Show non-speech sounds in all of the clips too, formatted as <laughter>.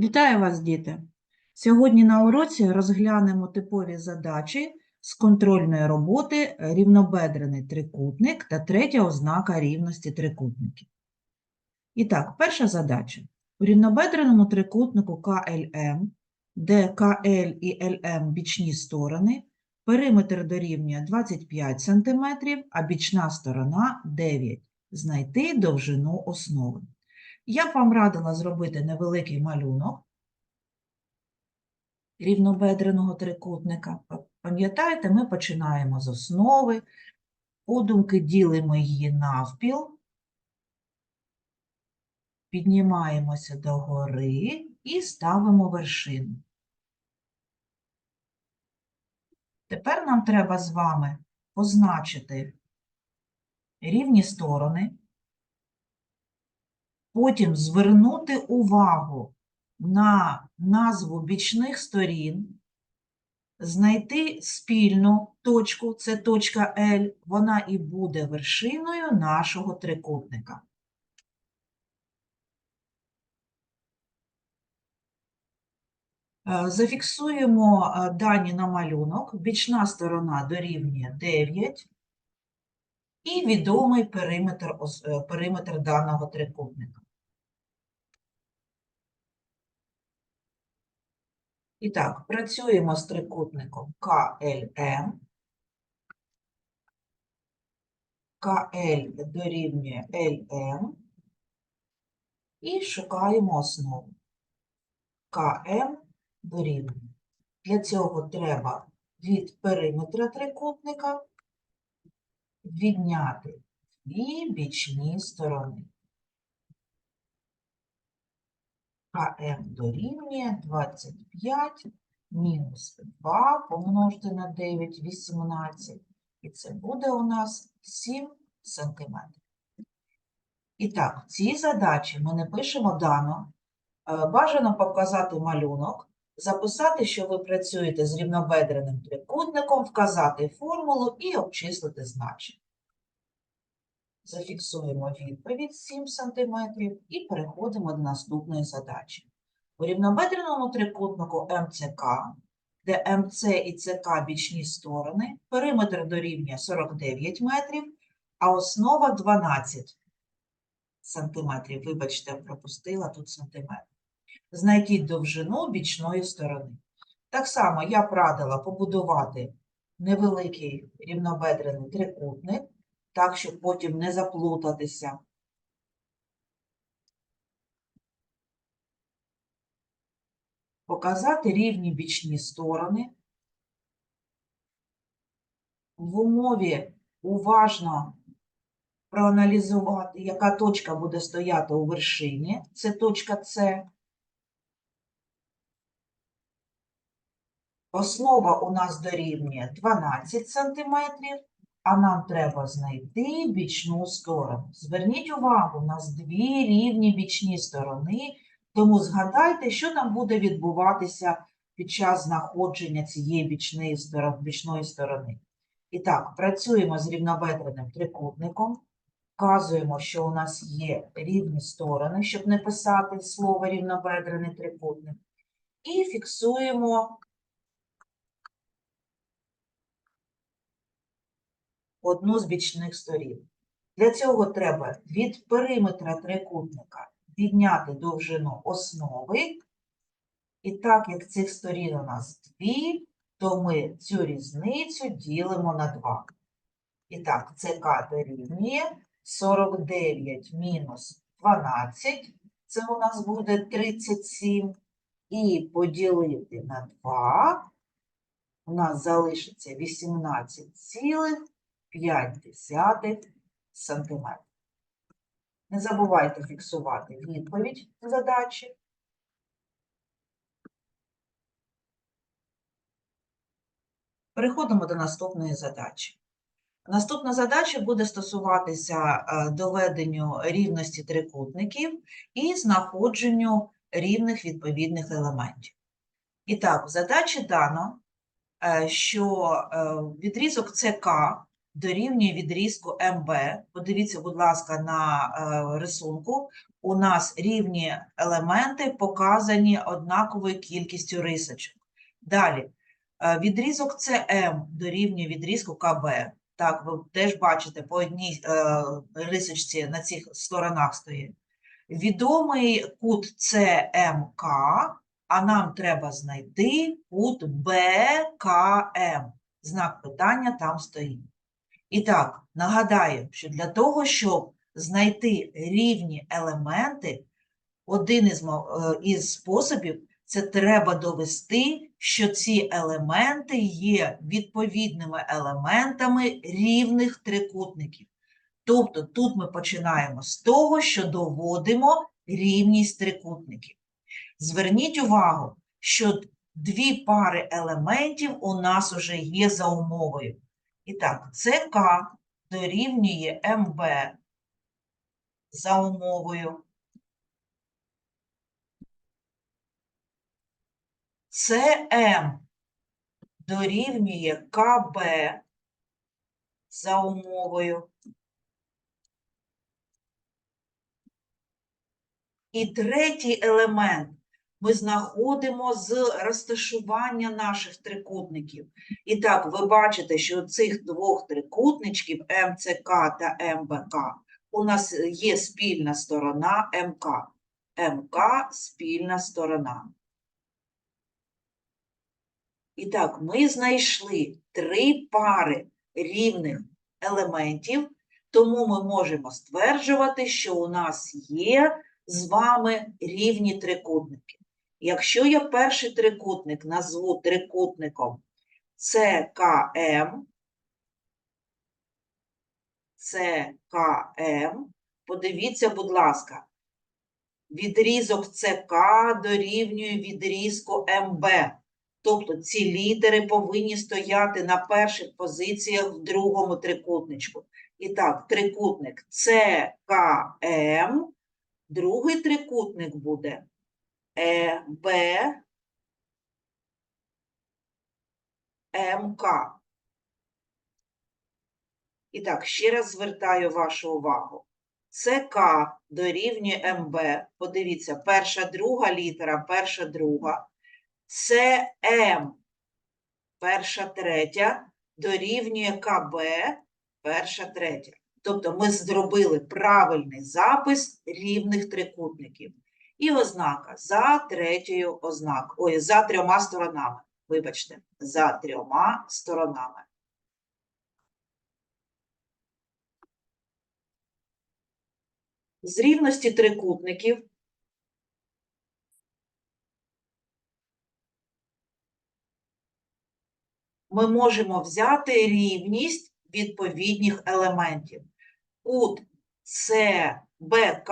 Вітаю вас, діти! Сьогодні на уроці розглянемо типові задачі з контрольної роботи рівнобедрений трикутник та третя ознака рівності трикутників. І так, перша задача. У рівнобедреному трикутнику КЛМ, де КЛ і ЛМ бічні сторони, периметр дорівнює 25 см, а бічна сторона 9. Знайти довжину основи. Я б вам радила зробити невеликий малюнок рівнобедреного трикутника. Пам'ятаєте, ми починаємо з основи, подумки ділимо її навпіл, піднімаємося до гори і ставимо вершину. Тепер нам треба з вами позначити рівні сторони, Потім звернути увагу на назву бічних сторін, знайти спільну точку, це точка L, вона і буде вершиною нашого трикутника. Е, Зафіксуємо е, дані на малюнок. Бічна сторона дорівнює 9 і відомий периметр, е, периметр даного трикутника. І так, працюємо з трикутником КЛМ. КЛ дорівнює ЛМ. І шукаємо основу. КМ дорівнює. Для цього треба від периметра трикутника відняти дві бічні сторони. КМ дорівнює 25 мінус 2 помножити на 9, 18. І це буде у нас 7 сантиметрів. І так, в цій задачі ми не пишемо дано. Е, Бажано показати малюнок, записати, що ви працюєте з рівнобедреним трикутником, вказати формулу і обчислити значення. Зафіксуємо відповідь 7 см і переходимо до наступної задачі. У рівнобедреному трикутнику МЦК, де МЦ і ЦК бічні сторони, периметр дорівнює 49 метрів, а основа 12 сантиметрів. Вибачте, пропустила тут сантиметр. Знайдіть довжину бічної сторони. Так само я б радила побудувати невеликий рівнобедрений трикутник, так, щоб потім не заплутатися. Показати рівні бічні сторони. В умові уважно проаналізувати, яка точка буде стояти у вершині. Це точка С. Основа у нас дорівнює 12 см, а нам треба знайти бічну сторону. Зверніть увагу, у нас дві рівні бічні сторони, тому згадайте, що там буде відбуватися під час знаходження цієї бічної сторони. Бічної сторони. І так, працюємо з рівнобедреним трикутником. Вказуємо, що у нас є рівні сторони, щоб не писати слово рівнобедрений трикутник. І фіксуємо одну з бічних сторін. Для цього треба від периметра трикутника відняти довжину основи. І так як цих сторін у нас дві, то ми цю різницю ділимо на 2. І так, ЦК дорівнює 49 мінус 12, це у нас буде 37. І поділити на 2, у нас залишиться 18,5 сантиметрів. Не забувайте фіксувати відповідь задачі. Переходимо до наступної задачі. Наступна задача буде стосуватися е, доведенню рівності трикутників і знаходженню рівних відповідних елементів. І так, в задачі дано, е, що е, відрізок ЦК дорівнює відрізку МБ. Подивіться, будь ласка, на е, рисунку. У нас рівні елементи показані однаковою кількістю рисочок. Далі, е, відрізок CM дорівнює відрізку КБ. Так, ви теж бачите, по одній е, рисочці на цих сторонах стоїть. Відомий кут CMK, а нам треба знайти кут BKM. Знак питання там стоїть. І так, нагадаю, що для того, щоб знайти рівні елементи, один із, е, із способів це треба довести, що ці елементи є відповідними елементами рівних трикутників. Тобто тут ми починаємо з того, що доводимо рівність трикутників. Зверніть увагу, що дві пари елементів у нас уже є за умовою. І так, ЦК дорівнює МБ за умовою. ЦМ дорівнює КБ за умовою. І третій елемент ми знаходимо з розташування наших трикутників. І так, ви бачите, що у цих двох трикутничків МЦК та МБК у нас є спільна сторона МК. МК спільна сторона. І так, ми знайшли три пари рівних елементів, тому ми можемо стверджувати, що у нас є з вами рівні трикутники. Якщо я перший трикутник назву трикутником ЦКМ, ЦКМ, подивіться, будь ласка, відрізок ЦК дорівнює відрізку МБ. Тобто ці літери повинні стояти на перших позиціях в другому трикутничку. І так, трикутник ЦКМ, другий трикутник буде ЕБ, МК. І так, ще раз звертаю вашу увагу. ЦК дорівнює МБ. Подивіться, перша, друга літера, перша, друга. ЦМ, перша, третя, дорівнює КБ, перша, третя. Тобто ми зробили правильний запис рівних трикутників. І ознака за третьою ознакою, ой, за трьома сторонами. Вибачте, за трьома сторонами. З рівності трикутників ми можемо взяти рівність відповідних елементів. Кут СБК,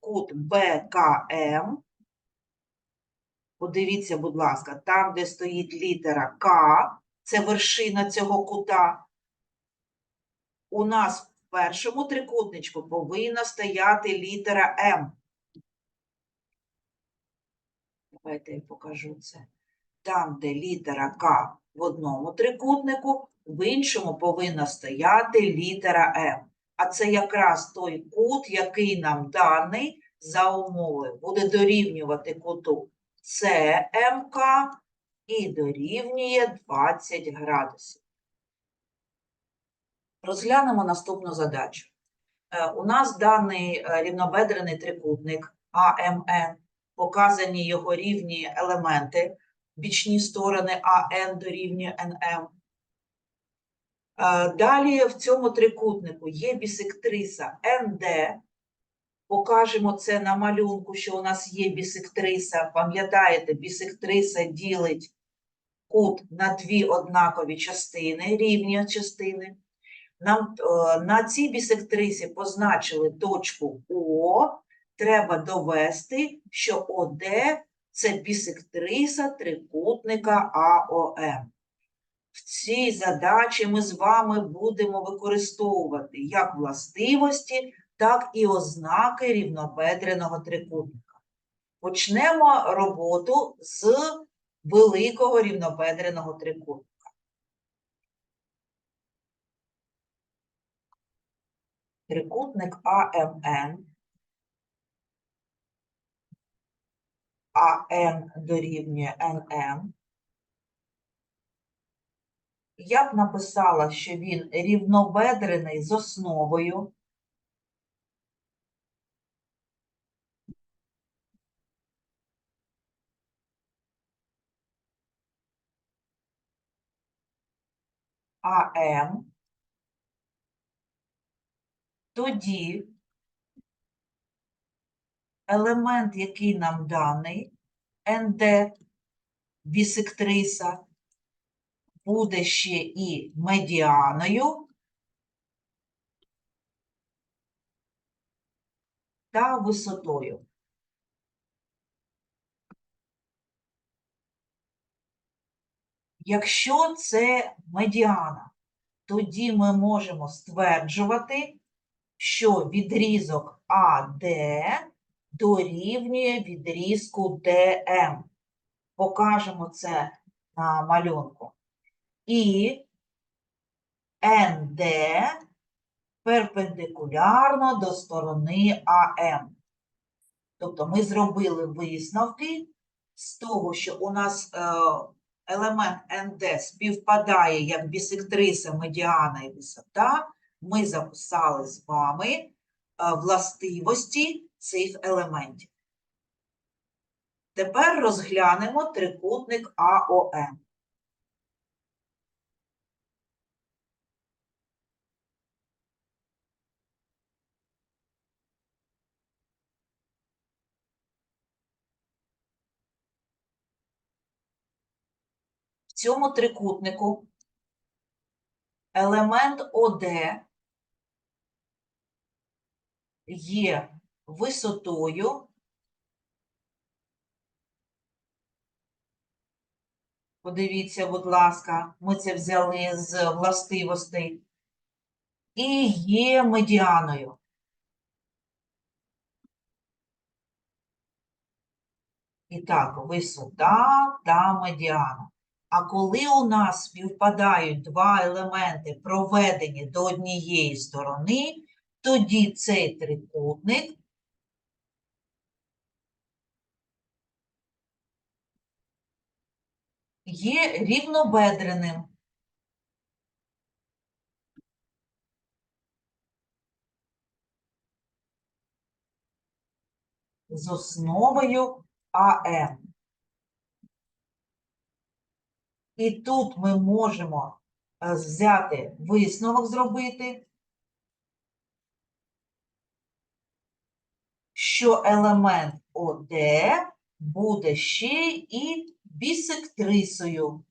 кут БКМ. Подивіться, будь ласка, там, де стоїть літера К, це вершина цього кута. У нас в першому трикутничку повинна стояти літера М. Давайте я покажу це там, де літера К в одному трикутнику, в іншому повинна стояти літера М. А це якраз той кут, який нам даний за умовою, буде дорівнювати куту ЦМК і дорівнює 20 градусів. Розглянемо наступну задачу. Е, У нас даний е, рівнобедрений трикутник АМН, показані його рівні елементи, бічні сторони АН дорівнює НМ. Далі в цьому трикутнику є бісектриса НД. Покажемо це на малюнку, що у нас є бісектриса. Пам'ятаєте, бісектриса ділить кут на дві однакові частини, рівні частини. Нам е, на цій бісектрисі позначили точку О. Треба довести, що ОД це бісектриса трикутника АОМ. В цій задачі ми з вами будемо використовувати як властивості, так і ознаки рівнобедреного трикутника. Почнемо роботу з великого рівнобедреного трикутника. трикутник АМН, АН дорівнює НМ. Я б написала, що він рівнобедрений з основою. АМ. Тоді елемент, який нам даний, НД, бісектриса, буде ще і медіаною та висотою. Якщо це медіана, тоді ми можемо стверджувати, що відрізок АД дорівнює відрізку ДМ. Покажемо це на малюнку. І НД перпендикулярно до сторони АМ. Тобто ми зробили висновки з того, що у нас е, елемент НД співпадає як бісектриса, медіана і висота. Ми записали з вами е, властивості цих елементів. Тепер розглянемо трикутник АОМ. В цьому трикутнику елемент ОД є висотою. Подивіться, будь ласка, ми це взяли з властивостей. І є медіаною. І так, висота та медіана. А коли у нас співпадають два елементи, проведені до однієї сторони, тоді цей трикутник є рівнобедреним. З основою АМ. І тут ми можемо е, взяти висновок зробити, що елемент ОД буде ще і бісектрисою.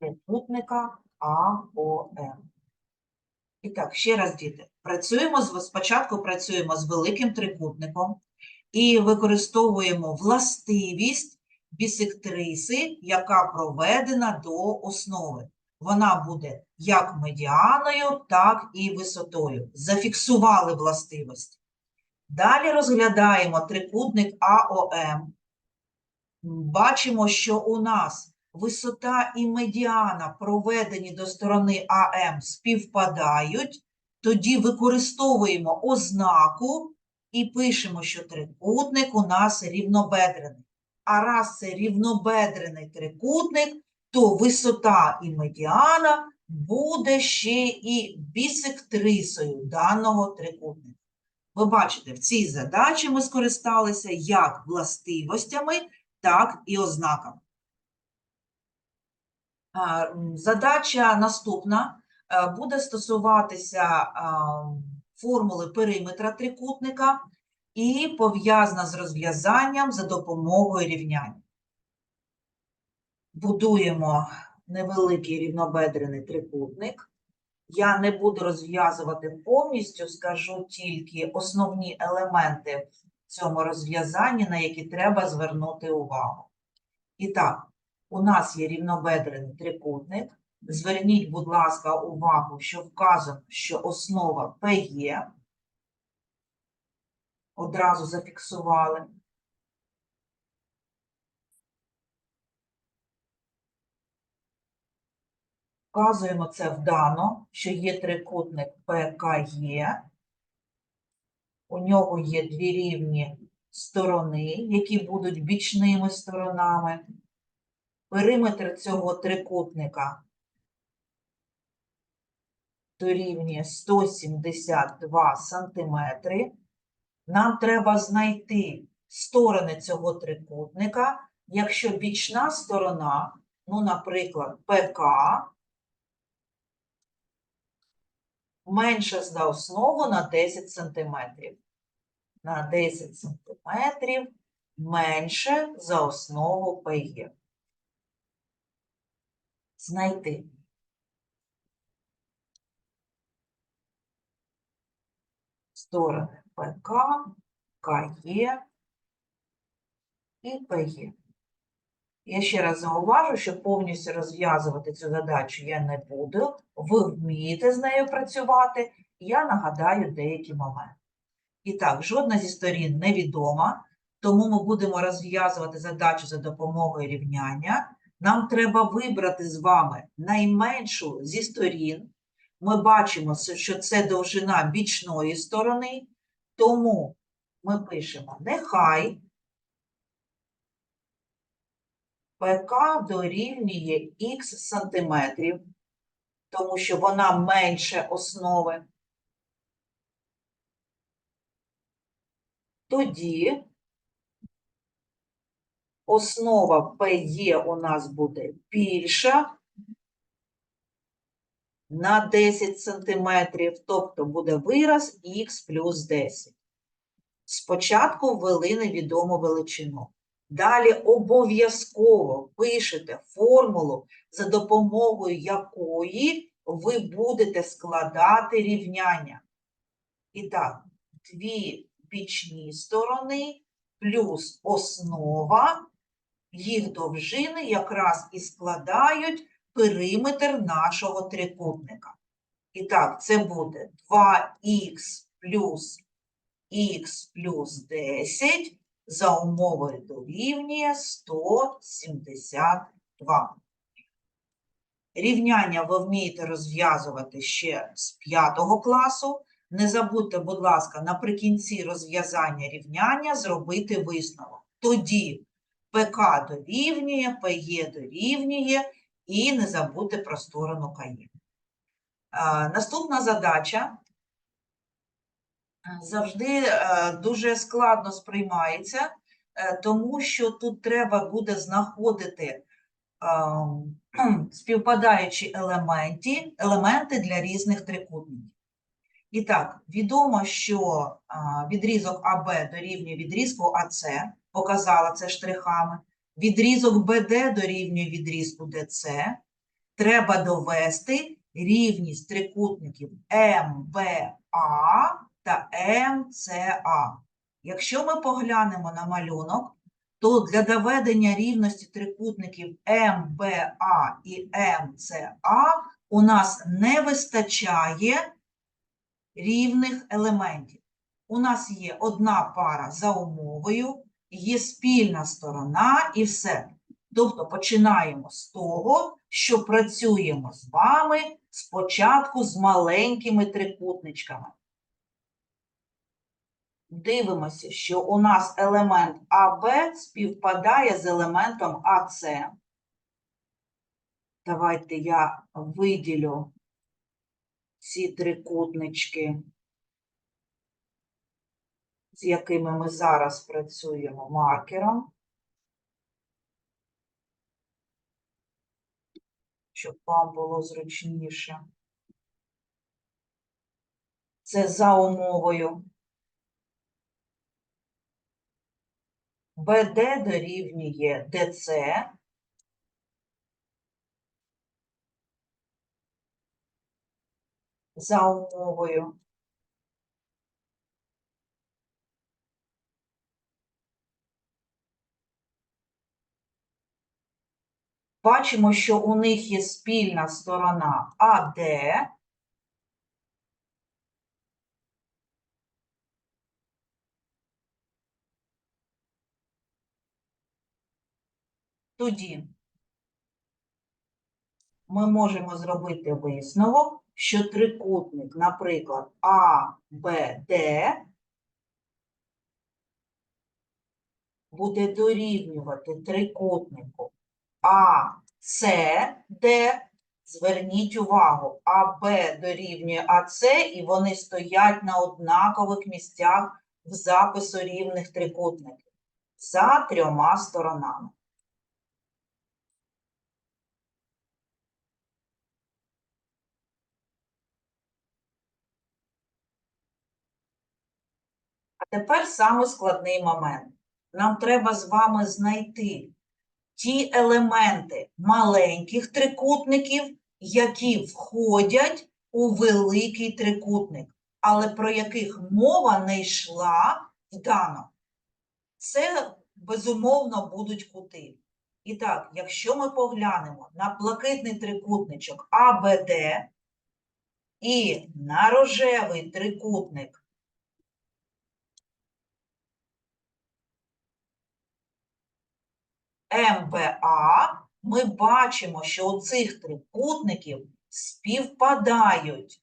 Трикутника АОМ. І так, ще раз, діти, працюємо з, спочатку працюємо з великим трикутником і використовуємо властивість бісектриси, яка проведена до основи. Вона буде як медіаною, так і висотою. Зафіксували властивості. Далі розглядаємо трикутник АОМ. Бачимо, що у нас висота і медіана, проведені до сторони АМ, співпадають, тоді використовуємо ознаку і пишемо, що трикутник у нас рівнобедрений. А раз це рівнобедрений трикутник, то висота і медіана буде ще і бісектрисою даного трикутника. Ви бачите, в цій задачі ми скористалися як властивостями, так і ознаками. Задача наступна буде стосуватися формули периметра трикутника і пов'язана з розв'язанням за допомогою рівнянь. Будуємо невеликий рівнобедрений трикутник. Я не буду розв'язувати повністю, скажу тільки основні елементи в цьому розв'язанні, на які треба звернути увагу. І так, у нас є рівнобедрений трикутник. Зверніть, будь ласка, увагу, що вказано, що основа ПЄ. Одразу зафіксували. Вказуємо це вдано, що є трикутник ПКЄ. У нього є дві рівні сторони, які будуть бічними сторонами. Периметр цього трикутника дорівнює 172 сантиметри. Нам треба знайти сторони цього трикутника, якщо бічна сторона, ну, наприклад, ПК, менше за основу на 10 сантиметрів. На 10 сантиметрів менше за основу ПЄ. Знайти. Сторони ПК, КЄ і ПЄ. Я ще раз зауважу, що повністю розв'язувати цю задачу я не буду. Ви вмієте з нею працювати. Я нагадаю деякі моменти. І так, жодна зі сторін невідома, тому ми будемо розв'язувати задачу за допомогою рівняння. Нам треба вибрати з вами найменшу зі сторін. Ми бачимо, що це довжина бічної сторони, тому ми пишемо нехай ПК дорівнює х сантиметрів, тому що вона менше основи. Тоді основа ПЄ у нас буде більша на 10 сантиметрів, тобто буде вираз х плюс 10. Спочатку ввели невідому величину. Далі обов'язково пишете формулу, за допомогою якої ви будете складати рівняння. І так, дві бічні сторони плюс основа, їх довжини якраз і складають периметр нашого трикутника. І так, це буде 2х плюс х плюс 10 за умовою дорівнює 172. Рівняння ви вмієте розв'язувати ще з 5 класу. Не забудьте, будь ласка, наприкінці розв'язання рівняння зробити висновок. Тоді ПК дорівнює, ПЄ дорівнює і не забудьте про сторону КЄ. Наступна задача завжди е, дуже складно сприймається, е, тому що тут треба буде знаходити ем, <clears throat> співпадаючі елементи, елементи для різних трикутників. І так, відомо, що відрізок АБ дорівнює відрізку АС, показала це штрихами. Відрізок БД дорівнює відрізку ДЦ. Треба довести рівність трикутників МБА та МЦА. Якщо ми поглянемо на малюнок, то для доведення рівності трикутників МБА і МЦА у нас не вистачає рівних елементів. У нас є одна пара за умовою, є спільна сторона і все. Тобто починаємо з того, що працюємо з вами спочатку з маленькими трикутничками. Дивимося, що у нас елемент АБ співпадає з елементом АС. Давайте я виділю ці трикутнички, з якими ми зараз працюємо маркером, щоб вам було зручніше. Це за умовою. БД дорівнює ДЦ. За умовою. Бачимо, що у них є спільна сторона АД. Тоді ми можемо зробити висновок, що трикутник, наприклад, А, Б, Д буде дорівнювати трикутнику А, С, Д. Зверніть увагу, АБ дорівнює АС, і вони стоять на однакових місцях в запису рівних трикутників за трьома сторонами. А тепер саме складний момент. Нам треба з вами знайти ті елементи маленьких трикутників, які входять у великий трикутник, але про яких мова не йшла вдано. Це, безумовно, будуть кути. І так, якщо ми поглянемо на блакитний трикутничок АБД і на рожевий трикутник МБА, ми бачимо, що у цих трикутників співпадають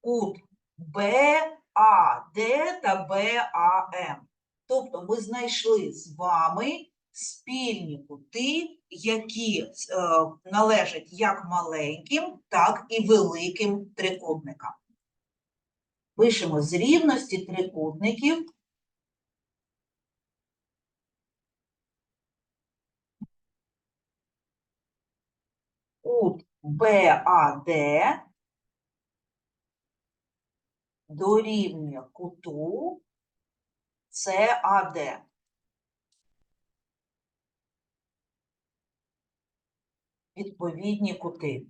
кут БАД та БАМ. Тобто ми знайшли з вами спільні кути, які е, належать як маленьким, так і великим трикутникам. Пишемо з рівності трикутників кут БАД дорівнює куту САД. Відповідні кути.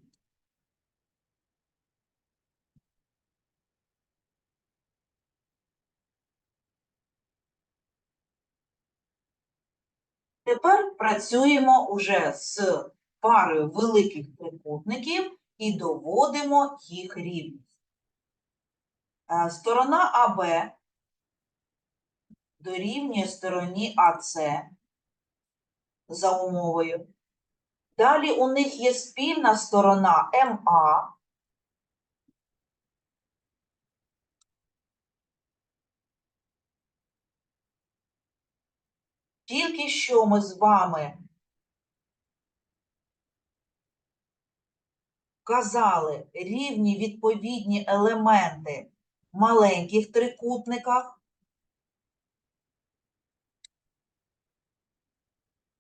Тепер працюємо уже з парою великих трикутників і доводимо їх рівність. Е, Сторона АБ дорівнює стороні АС за умовою. Далі у них є спільна сторона МА. Тільки що ми з вами казали рівні відповідні елементи в маленьких трикутниках.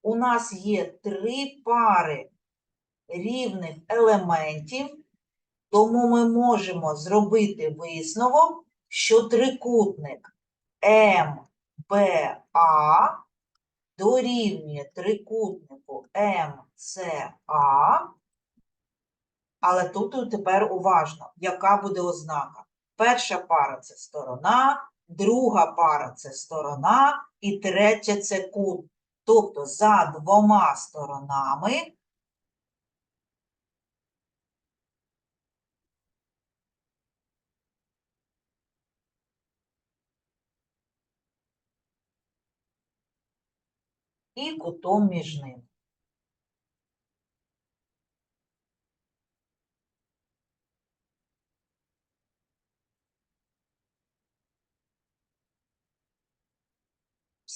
У нас є три пари рівних елементів, тому ми можемо зробити висновок, що трикутник МБА дорівнює трикутнику МЦА але тут тепер уважно, яка буде ознака. Перша пара це сторона, друга пара це сторона, і третя це кут. Тобто за двома сторонами і кутом між ними.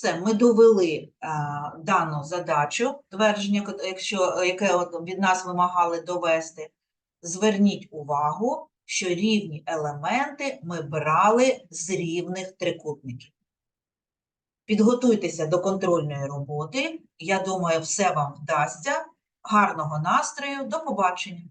Все, ми довели а, дану задачу, твердження, якщо, е, яке від нас вимагали довести. Зверніть увагу, що рівні елементи ми брали з рівних трикутників. Підготуйтеся до контрольної роботи. Я думаю, все вам вдасться. Гарного настрою, до побачення!